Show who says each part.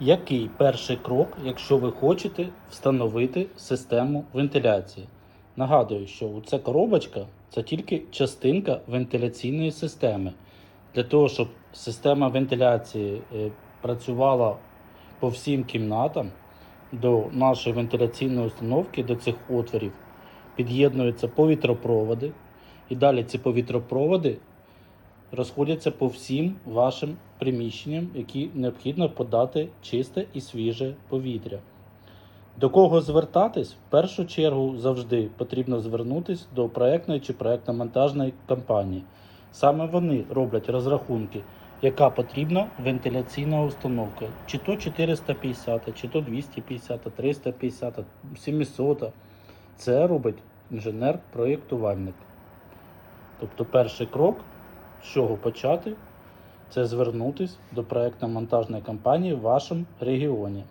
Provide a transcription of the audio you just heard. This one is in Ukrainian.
Speaker 1: Який перший крок, якщо ви хочете встановити систему вентиляції? Нагадую, що ця коробочка це тільки частинка вентиляційної системи. Для того, щоб система вентиляції е, працювала по всім кімнатам, до нашої вентиляційної установки, до цих отворів, під'єднуються повітропроводи. І далі ці повітропроводи розходяться по всім вашим приміщенням, які необхідно подати чисте і свіже повітря. До кого звертатись? В першу чергу завжди потрібно звернутись до проектної чи проектно-монтажної компанії. Саме вони роблять розрахунки, яка потрібна вентиляційна установка, чи то 450, чи то 250, 350, 700. Це робить інженер-проєктувальник. Тобто перший крок, з чого почати, це звернутись до проектно-монтажної компанії в вашому регіоні.